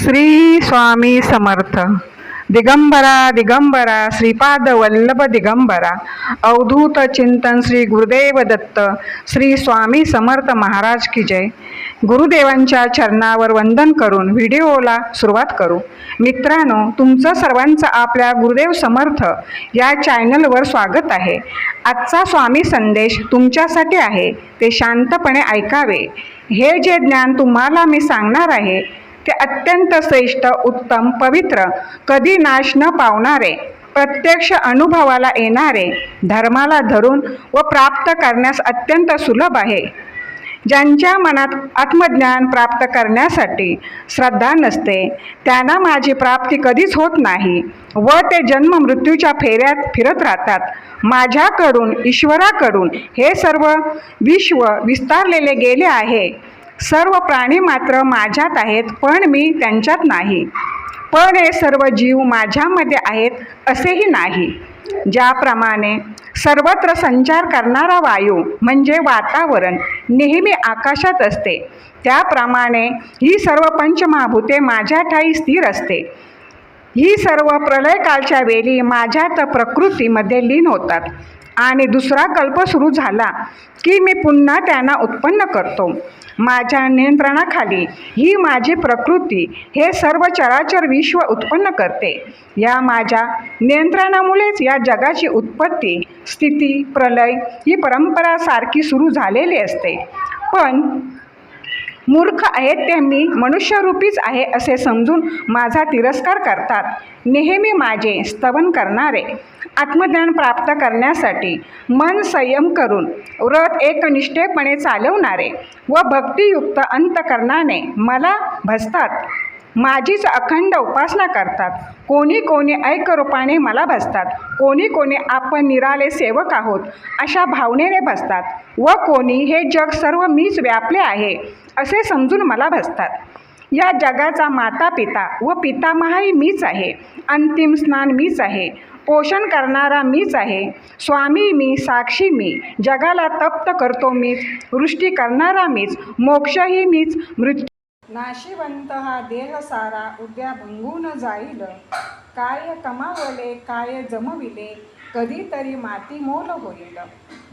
श्री स्वामी समर्थ. दिगंबरा दिगंबरा श्रीपाद वल्लभ दिगंबरा. अवधूत चिंतन श्री गुरुदेव दत्त. श्री स्वामी समर्थ महाराज की जय. गुरुदेवांच्या चरणावर वंदन करून व्हिडिओला सुरुवात करू. मित्रांनो तुमचं सर्वांचं आपल्या गुरुदेव समर्थ या चॅनलवर स्वागत आहे. आजचा स्वामी संदेश तुमच्यासाठी आहे. ते शांतपणे ऐकावे. हे जे ज्ञान तुम्हाला मी सांगणार आहे ते अत्यंत श्रेष्ठ उत्तम पवित्र कधी नाश न पावणारे प्रत्यक्ष अनुभवाला येणारे धर्माला धरून व प्राप्त करण्यास अत्यंत सुलभ आहे. ज्यांच्या मनात आत्मज्ञान प्राप्त करण्यासाठी श्रद्धा नसते त्यांना माझी प्राप्ती कधीच होत नाही व ते जन्म मृत्यूच्या फेऱ्यात फिरत राहतात. माझ्याकडून ईश्वराकडून हे सर्व विश्व विस्तारलेले गेले आहे. सर्व प्राणी मात्र माझ्यात आहेत पण मी त्यांच्यात नाही. पण हे सर्व जीव माझ्यामध्ये आहेत असेही नाही. ज्याप्रमाणे सर्वत्र संचार करणारा वायू म्हणजे वातावरण नेहमी आकाशात असते. त्याप्रमाणे ही सर्व पंचमहाभूते माझ्या ठाई स्थिर असते. ही सर्व प्रलयकालच्या वेळी माझ्यात प्रकृतीमध्ये लीन होतात. आणि दुसरा कल्प सुरू झाला की मी पुन्हा त्यांना उत्पन्न करतो. माझ्या नियंत्रणाखाली ही माझी प्रकृती हे सर्व चराचर विश्व उत्पन्न करते. या माझ्या नियंत्रणामुळेच या जगाची उत्पत्ती स्थिती प्रलय ही परंपरा सारखी सुरू झालेली असते. पण मूर्ख आहेत ते मी मनुष्यरूपीच आहे असे समजून माझा तिरस्कार करतात. नेहमी माझे स्तवन करणारे. आत्मज्ञान प्राप्त करण्यासाठी मन संयम करून व्रत एकनिष्ठेपणे चालवणारे व भक्तियुक्त अंतकरणाने मला भसतात माझीच अखंड उपासना करतात. कोणी कोणी ऐकरूपाने मला बसतात. कोणी कोणी आपण निराले सेवक आहोत अशा भावनेने बसतात. व कोणी हे जग सर्व मीच व्यापले आहे असे समजून मला बसतात. या जगाचा माता पिता व पितामहाही मीच आहे. अंतिम स्नान मीच आहे. पोषण करणारा मीच आहे. स्वामी मी साक्षी मी. जगाला तप्त करतो मीच. वृष्टी करणारा मीच. मोक्षही मीच. मृत्यू नाशिवंत हा देह सारा उद्या भंगून जाईल. काय कमावले काय जमविले कधीतरी माती मोल होईल.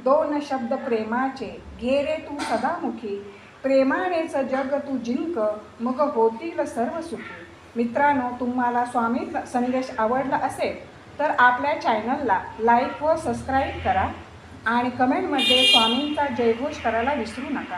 दोन शब्द प्रेमाचे घेरे तू सदामुखी. प्रेमानेच जग तू जिंक मग होतील सर्व सुखी. मित्रांनो तुम्हाला स्वामी संदेश आवडला असेल तर आपल्या चॅनलला लाईक व सबस्क्राईब करा. आणि कमेंटमध्ये स्वामींचा जयघोष करायला विसरू नका.